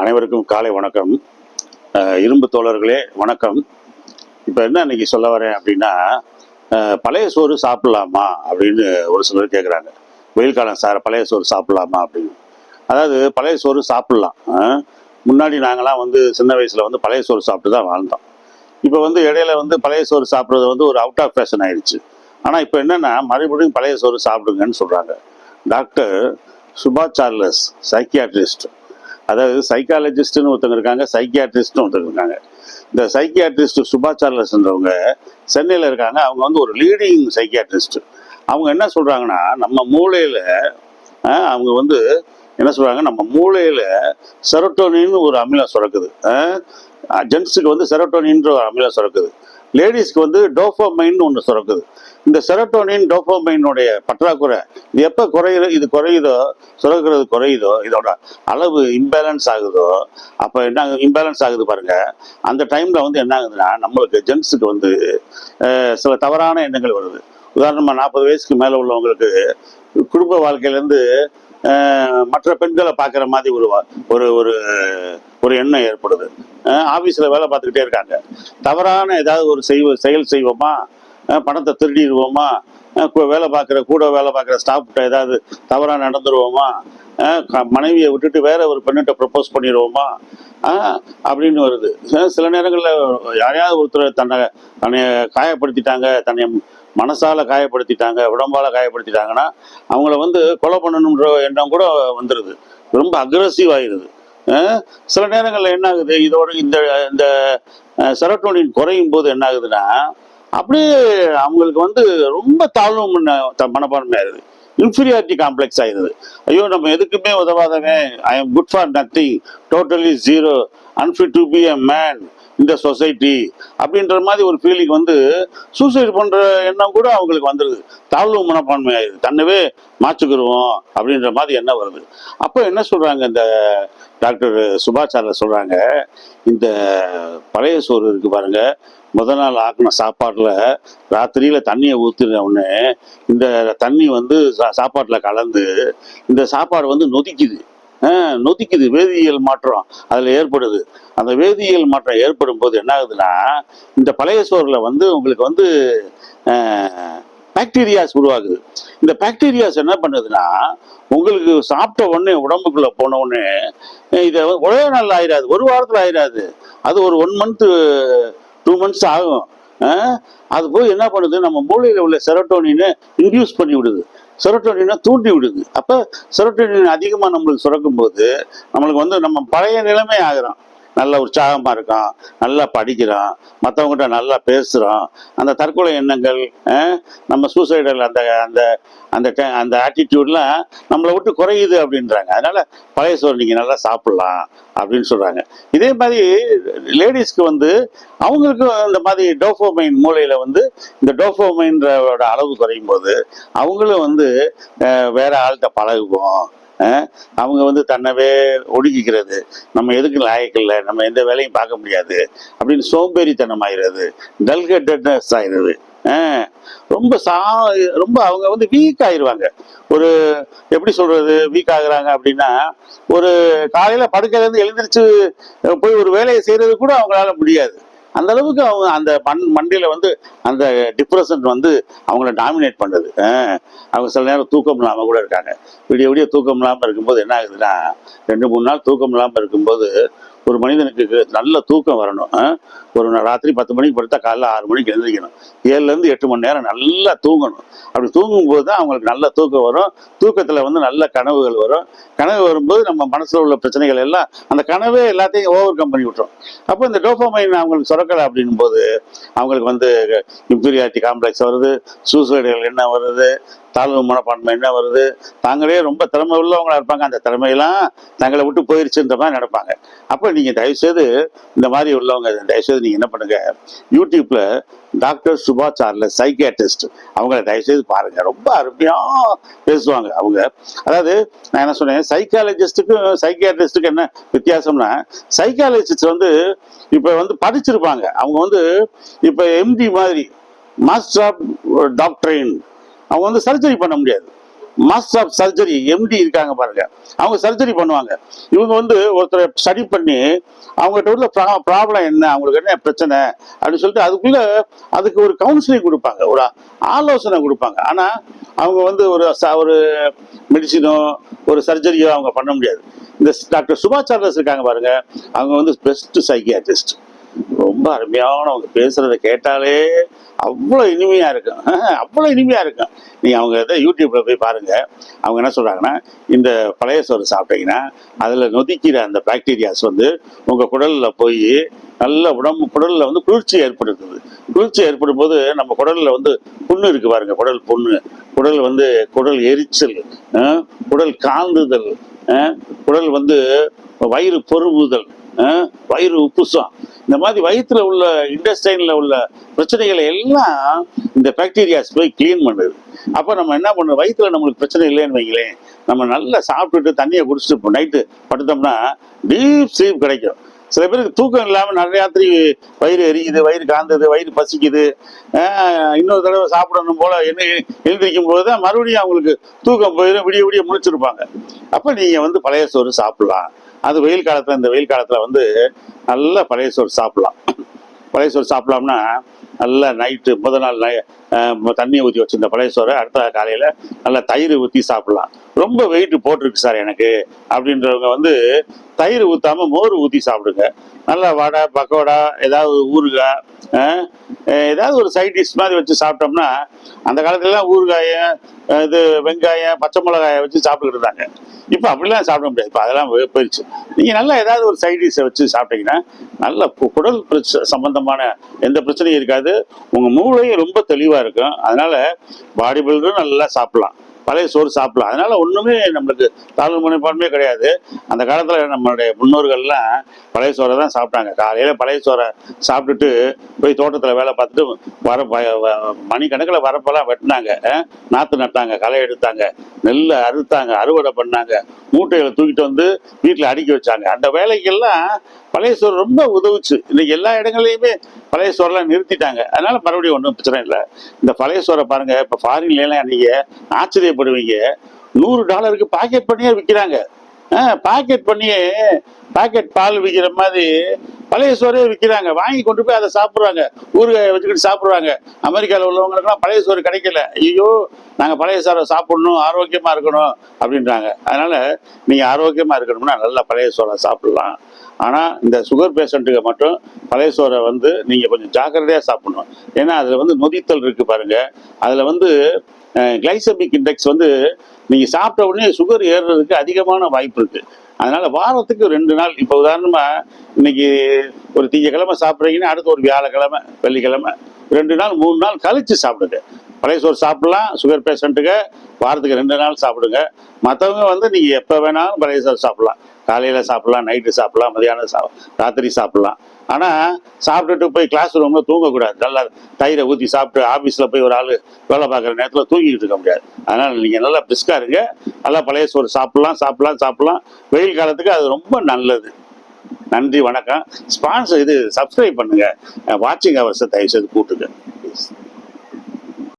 அனைவருக்கும் காலை வணக்கம். இரும்பு தோழர்களே வணக்கம். இப்போ என்ன இன்னைக்கு சொல்ல வரேன் அப்படின்னா பழைய சோறு சாப்பிடலாமா அப்படின்னு ஒரு சிலர் கேட்குறாங்க வெயில் காலம் சார் பழைய சோறு சாப்பிடலாமா அப்படின்னு. அதாவது பழைய சோறு சாப்பிடலாம். முன்னாடி நாங்களாம் வந்து சின்ன வயசில் வந்து பழைய சோறு சாப்பிட்டு தான் வாழ்ந்தோம். இப்போ வந்து இடையில வந்து பழைய சோறு சாப்பிட்றது வந்து ஒரு அவுட் ஆஃப் ஃபேஷன் ஆயிடுச்சு. ஆனால் இப்போ என்னென்னா மறுபடியும் பழைய சோறு சாப்பிடுங்கன்னு சொல்கிறாங்க டாக்டர் சுபா சார்லஸ் சைக்கியாட்ரிஸ்ட் அதாவது சைக்காலஜிஸ்ட்னு ஒருத்தங்க இருக்காங்க சைக்கியாட்ரிஸ்ட்னு ஒருத்தங்க இருக்காங்க. இந்த சைக்கியாட்ரிஸ்ட் சுபா சார்லஸ்ன்றவங்க சென்னையில் இருக்காங்க. அவங்க வந்து ஒரு லீடிங் சைக்கியாட்ரிஸ்ட் அவங்க என்ன சொல்கிறாங்கன்னா நம்ம மூளையில் அவங்க வந்து என்ன சொல்கிறாங்க நம்ம மூளையில் செரோட்டோனின்னு ஒரு அமிலம் சுரக்குது. ஜென்ஸுக்கு வந்து செரோட்டோனின்ற ஒரு அமிலம் சுரக்குது. லேடிஸ்க்கு வந்து டோஃபோமைன் ஒன்று சுரக்குது. இந்த செரட்டோனின் டோஃபோமைனுடைய பற்றாக்குறை இது எப்போ குறையுது இது குறையுதோ சுரக்கிறது குறையுதோ இதோட அளவு இம்பேலன்ஸ் ஆகுதோ அப்போ என்ன இம்பேலன்ஸ் ஆகுது பாருங்க. அந்த டைமில் வந்து என்ன ஆகுதுன்னா நம்மளுக்கு ஜென்ஸுக்கு வந்து சில தவறான எண்ணங்கள் வருது. உதாரணமாக நாற்பது வயசுக்கு மேலே உள்ளவங்களுக்கு குடும்ப வாழ்க்கையிலேருந்து மற்ற பெண்களை பார்க்குற மாதிரி ஒரு வா- ஒரு ஒரு ஒரு எண்ணம் ஏற்படுது. ஆஃபீஸில் வேலை பார்த்துக்கிட்டே இருக்காங்க. தவறான ஏதாவது ஒரு செய்வ செயல் செய்வோமா? பணத்தை திருடிடுவோமா? வேலை பார்க்குற கூட வேலை பார்க்குற ஸ்டாஃப்கிட்ட ஏதாவது தவறாக நடந்துருவோமா? மனைவியை விட்டுட்டு வேற ஒரு பெண்ணிட்ட ப்ரப்போஸ் பண்ணிடுவோமா? அப்படின்னு வருது. சில நேரங்களில் யாரையாவது ஒருத்தர் தன்னை தன்னை காயப்படுத்திட்டாங்க தன்னை மனசால காயப்படுத்திட்டாங்க உடம்பால காயப்படுத்திட்டாங்கன்னா அவங்கள வந்து கொலை பண்ணணுன்ற எண்ணம் கூட வந்துடுது ரொம்ப அக்ரஸிவ் ஆயிடுது சில நேரங்களில் என்ன ஆகுது இதோட இந்த இந்த செரட்டோனின் குறையும் போது என்ன ஆகுதுன்னா அப்படியே அவங்களுக்கு வந்து ரொம்ப தாழ்வு மன- மனப்பான்மை ஆயிடுது இன்ஃபீரியாரிட்டி காம்ப்ளெக்ஸ் ஆயிடுது. ஐயோ நம்ம எதுக்குமே உதவாதவன். I am good for nothing totally zero unfit to be a man இந்த சொசைட்டி அப்படின்ற மாதிரி ஒரு ஃபீலிங் வந்து சூசைட் பண்ணுற எண்ணம் கூட அவங்களுக்கு வந்துடுது தாழ்வு மனப்பான்மை ஆயிடுது. தன்னவே மாச்சுக்கிடுவோம் அப்படின்ற மாதிரி எண்ணம் வருது. அப்போ என்ன சொல்கிறாங்க இந்த டாக்டர் சுபாச்சாரில் சொல்கிறாங்க இந்த பழைய சோறு இருக்கு பாருங்கள் முத நாள் ஆக்கின சாப்பாட்டில் ராத்திரியில் தண்ணியை ஊற்றின உடனே இந்த தண்ணி வந்து சா- சாப்பாட்டில் கலந்து இந்த சாப்பாடு வந்து நொதிக்குது. நொதிக்குது. வேதியியல் மாற்றம் அதில் ஏற்படுது. அந்த வேதியியல் மாற்றம் ஏற்படும் போது என்ன ஆகுதுன்னா இந்த பழைய சோறில் வந்து உங்களுக்கு வந்து பாக்டீரியாஸ் உருவாகுது. இந்த பாக்டீரியாஸ் என்ன பண்ணுதுன்னா உங்களுக்கு சாப்பிட்ட உடனே உடம்புக்குள்ளே போன உடனே இதை ஒரே நாள் ஆயிடாது ஒரு வாரத்தில் ஆயிடாது அது ஒரு ஒன் மந்த்து டூ மந்த்ஸ் ஆகும். அது போய் என்ன பண்ணுது? நம்ம மூளையில் உள்ள செரோட்டோனினை இன்டியூஸ் பண்ணி விடுது. செரோட்டோனினை தூண்டி விடுது. அப்போ செரோட்டோனின் அதிகமாக நம்மளுக்கு சுரக்கும் போது நம்மளுக்கு வந்து நம்ம பழைய நிலைமை ஆகிறோம். நல்ல உற்சாகமாக இருக்கான் நல்லா படிக்கிறோம் மற்றவங்ககிட்ட நல்லா பேசுகிறோம் அந்த தற்கொலை எண்ணங்கள் நம்ம சூசைடல் அந்த அந்த அந்த அந்த ஆட்டிடியூட்லாம் நம்மளை விட்டு குறையுது அப்படின்றாங்க. அதனால் பழைய சோறு நீங்கள் நல்லா சாப்பிட்லாம் அப்படின்னு சொல்கிறாங்க இதே மாதிரி லேடிஸ்க்கு வந்து அவங்களுக்கு இந்த மாதிரி டோஃபோமைன் மூளையில் வந்து இந்த டோஃபோமைன்றோட அளவு குறையும் போது அவங்களும் வந்து வேற ஆள்கிட்ட பழகுவோம். அவங்க வந்து தன்னவே ஒடுக்கிக்கிறது நம்ம எதுக்கு லாயக்கில்லை நம்ம எந்த வேலையும் பார்க்க முடியாது. அப்படின்னு சோம்பேறித்தனம் ஆயிடுறது டல்கெட்டட்னஸ் ஆயிடுது ரொம்ப சா ரொம்ப அவங்க வந்து வீக் ஆயிடுவாங்க ஒரு எப்படி சொல்றது வீக் ஆகுறாங்க அப்படின்னா ஒரு காலையில படுக்கையிலேருந்து எழுந்திரிச்சு போய் ஒரு வேலையை செய்யறது கூட அவங்களால முடியாது. அந்த அளவுக்கு அவங்க அந்த மண் மண்டியில் வந்து அந்த டிப்ரெஷன் வந்து அவங்கள டாமினேட் பண்ணுது அஹ், அவங்க சில நேரம் தூக்கம் இல்லாமல் கூட இருக்காங்க. விடிய விடிய தூக்கம் இல்லாமல் இருக்கும்போது என்ன ஆகுதுன்னா ரெண்டு மூணு நாள் தூக்கம் இல்லாமல் இருக்கும்போது ஒரு மனிதனுக்கு நல்ல தூக்கம் வரணும் ஒரு ராத்திரி பத்து மணிக்கு படுத்தா காலைல ஆறு மணிக்கு எழுந்திரிக்கணும். ஏழுலேருந்து எட்டு மணி நேரம் நல்லா தூங்கணும். அப்படி தூங்கும்போது தான் அவங்களுக்கு நல்ல தூக்கம் வரும். தூக்கத்தில் வந்து நல்ல கனவுகள் வரும். கனவு வரும்போது நம்ம மனசில் உள்ள பிரச்சனைகள் எல்லாம் அந்த கனவே எல்லாத்தையும் ஓவர் கம் பண்ணி விட்டுரும். அப்போ இந்த டோஃபோமைன் அவங்களுக்கு சுரக்கலை அப்படின்னும் போது அவங்களுக்கு வந்து இம்பீரியாரிட்டி காம்ப்ளெக்ஸ் வருது. சூசைடுகள் என்ன வருது. தாழ்வு மனப்பான்மை என்ன வருது? தாங்களே ரொம்ப திறமை உள்ளவங்களா இருப்பாங்க. அந்த திறமையெல்லாம் தங்களை விட்டு போயிருச்சுன்ற மாதிரி நடப்பாங்க அப்போ நீங்கள் தயவுசெய்து இந்த மாதிரி உள்ளவங்க தயவுசெய்து நீங்கள் என்ன பண்ணுங்க? யூடியூப்ல டாக்டர் சுபாஷ் சார்லஸ் சைக்கியாட்டிஸ்ட் அவங்கள தயவுசெய்து பாருங்க. ரொம்ப அருமையாக பேசுவாங்க அவங்க. அதாவது நான் என்ன சொன்னேன்? சைக்காலஜிஸ்ட்டுக்கும் சைக்கியாட்டிஸ்ட்டுக்கும் என்ன வித்தியாசம்னா சைக்காலஜிஸ்ட் வந்து இப்போ வந்து படிச்சிருப்பாங்க. அவங்க வந்து இப்போ எம்டி மாதிரி மாஸ்டர் ஆஃப் டாக்டரின் அவங்க வந்து சர்ஜரி பண்ண முடியாது. மாஸ்டர் ஆஃப் சர்ஜரி எம்டி இருக்காங்க பாருங்க. அவங்க சர்ஜரி பண்ணுவாங்க. இவங்க வந்து ஒருத்தரை ஸ்டடி பண்ணி அவங்ககிட்ட உள்ள ப்ராப்ளம் என்ன அவங்களுக்கு என்ன பிரச்சனை அப்படின்னு சொல்லிட்டு அதுக்குள்ள அதுக்கு ஒரு கவுன்சிலிங் கொடுப்பாங்க. ஒரு ஆலோசனை கொடுப்பாங்க. ஆனால் அவங்க வந்து ஒரு ஒரு மெடிசினோ ஒரு சர்ஜரியோ அவங்க பண்ண முடியாது. இந்த டாக்டர் சுபாஷ் இருக்காங்க பாருங்க. அவங்க வந்து பெஸ்ட் சைக்கியாட்ரிஸ்ட் ரொம்ப அருமையானவங்க. பேசுறத கேட்டாலே அவ்வளோ இனிமையா இருக்கும். அவ்வளோ இனிமையா இருக்கும். நீங்க அவங்க இதை யூடியூப்ல போய் பாருங்க. அவங்க என்ன சொல்றாங்கன்னா இந்த பழைய சோறு சாப்பிட்டீங்கன்னா அதுல நொதிக்கிற அந்த பாக்டீரியாஸ் வந்து உங்க குடல்ல போய் நல்ல உடம்பு குடல்ல வந்து குளிர்ச்சி ஏற்படுத்துது. குளிர்ச்சி ஏற்படும் போது நம்ம குடல்ல வந்து புண்ணு இருக்கு பாருங்க. குடல் புண்ணு. குடல் வந்து குடல் எரிச்சல் குடல் காந்துதல் குடல் வந்து வயிறு பொறுவுதல் வயிறு உப்புசம். இந்த மாதிரி வயிற்றுல உள்ள இண்டஸ்டைன்ல உள்ள பிரச்சனைகளை எல்லாம் இந்த பாக்டீரியாஸ் போய் கிளீன் பண்ணுது. அப்போ நம்ம என்ன பண்ணுறோம் வயிற்றுல நம்மளுக்கு பிரச்சனை இல்லைன்னு வைங்களேன். நம்ம நல்லா சாப்பிட்டுட்டு தண்ணியை குடிச்சிட்டு நைட்டு படுத்தோம்னா டீப் ஸ்லீப் கிடைக்கும். சில பேருக்கு தூக்கம் இல்லாமல் நிறைய ராத்திரி வயிறு எரியுது வயிறு காந்தது வயிறு பசிக்குது. ஆஹ் இன்னொரு தடவை சாப்பிடணும் போல என்ன எழுந்திரிக்கும் போது தான் மறுபடியும் அவங்களுக்கு தூக்கம் போயிடும் விடிய விடிய முடிச்சிருப்பாங்க அப்போ நீங்கள் வந்து பழைய சோறு சாப்பிட்லாம். அது வெயில் காலத்தில் இந்த வெயில் காலத்தில் வந்து நல்ல பழைய சோறு சாப்பிடலாம். பழைய சோறு சாப்பிட்லாம்னா நல்லா நைட்டு முதல் நாள் நை தண்ணியை தண்ணி ஊற்றி வச்சிருந்த பழைய சோறை அடுத்த காலையில் நல்லா தயிர் ஊற்றி சாப்பிட்லாம். ரொம்ப வெயிட் போட்டிருக்கு சார் எனக்கு. அப்படின்றவங்க வந்து தயிர் ஊற்றாம மோர் ஊற்றி சாப்பிடுங்க. நல்லா வடை பக்கோடா ஏதாவது ஊறுகாய் ஏதாவது ஒரு சைட் டிஷ் மாதிரி வச்சு சாப்பிட்டோம்னா அந்த காலத்துலலாம் ஊறுகாயை இது வெங்காயம் பச்சை மிளகாயை வச்சு சாப்பிட்டுக்கிட்டு இருந்தாங்க. இப்போ அப்படிலாம் சாப்பிட முடியாது. இப்போ அதெல்லாம் போயிடுச்சு நீங்கள் நல்லா ஏதாவது ஒரு சைட் டிஷ்ஷை வச்சு சாப்பிட்டீங்கன்னா நல்ல குடல் பிரச்ச சம்பந்தமான எந்த பிரச்சனையும் இருக்காது. உங்கள் மூளையும் ரொம்ப தெளிவாக இருக்கும். அதனால பாடி பில்டரும் நல்லா சாப்பிடலாம். பழைய சோறு சாப்பிடலாம். அதனால ஒன்றுமே நம்மளுக்கு தாழ்வு மனப்பான்மையே கிடையாது. அந்த காலத்தில் நம்மளுடைய முன்னோர்கள்லாம் பழைய சோறை தான் சாப்பிட்டாங்க. காலையில் பழைய சோறை சாப்பிட்டுட்டு போய் தோட்டத்தில் வேலை பார்த்துட்டு வர மணிக்கணக்கில் வரப்பெல்லாம் வெட்டினாங்க. நாற்று நட்டாங்க களை எடுத்தாங்க நெல்லை அறுத்தாங்க அறுவடை பண்ணாங்க மூட்டைகளை தூக்கிட்டு வந்து வீட்டில் அடுக்கி வச்சாங்க. அந்த வேலைக்கெல்லாம் பழைய சோறு ரொம்ப உதவுச்சு. இன்னைக்கு எல்லா இடங்கள்லையுமே பழைய சோறெல்லாம் நிறுத்திட்டாங்க. அதனால மறுபடியும் ஒன்றும் பிரச்சனை இல்லை. இந்த பழைய சோறை பாருங்க இப்போ ஃபாரின்லாம் நீங்க ஆச்சரியப்படுவீங்க நூறு டாலருக்கு பாக்கெட் பண்ணியே விற்கிறாங்க பாக்கெட் பண்ணியே பாக்கெட் பால் விற்கிற மாதிரி பழைய சோறே விற்கிறாங்க வாங்கி கொண்டு போய் அதை சாப்பிட்றாங்க. ஊறுகாயை வச்சுக்கிட்டு சாப்பிட்றாங்க. அமெரிக்காவில் உள்ளவங்களுக்குலாம் பழைய சோறு கிடைக்கல. ஐயோ நாங்கள் பழைய சோறை சாப்பிடணும் ஆரோக்கியமாக இருக்கணும் அப்படின்றாங்க. அதனால் நீங்கள் ஆரோக்கியமாக இருக்கணும்னா நல்லா பழைய சோறை சாப்பிட்லாம். ஆனால் இந்த சுகர் பேஷண்ட்டுக்கு மட்டும் பழைய சோறை வந்து நீங்கள் கொஞ்சம் ஜாக்கிரதையாக சாப்பிடணும். ஏன்னா அதில் வந்து நொதித்தல் இருக்குது பாருங்கள் அதில் வந்து கிளைசமிக் இண்டெக்ஸ் வந்து நீங்கள் சாப்பிட்ட உடனே சுகர் ஏறுறதுக்கு அதிகமான வாய்ப்பு இருக்குது அதனால் வாரத்துக்கு ரெண்டு நாள் இப்போ உதாரணமாக இன்னைக்கு ஒரு திங்கக்கிழமை சாப்பிட்றீங்கன்னா அடுத்து ஒரு வியாழக்கிழமை வெள்ளிக்கிழமை ரெண்டு நாள் மூணு நாள் கழித்து சாப்பிடுங்க. பழைய சோறு சாப்பிடலாம் சுகர் பேஷண்ட்டுக்கு வாரத்துக்கு ரெண்டு நாள் சாப்பிடுங்க. மற்றவங்க வந்து நீங்கள் எப்போ வேணாலும் பழைய சோறு சாப்பிட்லாம். காலையில் சாப்பிட்லாம் நைட்டு சாப்பிட்லாம் மதியானம் சா ராத்திரி சாப்பிட்லாம். ஆனால் சாப்பிட்டுட்டு போய் கிளாஸ் ரூமில் தூங்கக்கூடாது. நல்லா தயிரை ஊற்றி சாப்பிட்டு ஆஃபீஸில் போய் ஒரு ஆள் வேலை பார்க்குற நேரத்தில் தூங்கிக்கிட்டு இருக்க முடியாது. அதனால் நீங்கள் நல்லா பிரிஸ்காக இருங்க. நல்லா பழைய சோறு சாப்பிட்லாம் சாப்பிட்லாம் சாப்பிட்லாம். வெயில் காலத்துக்கு அது ரொம்ப நல்லது. நன்றி வணக்கம். ஸ்பான்சர் இது சப்ஸ்கிரைப் பண்ணுங்கள் வாட்சிங் ஹவர்ஸை தயவு செய்து கூட்டுங்க.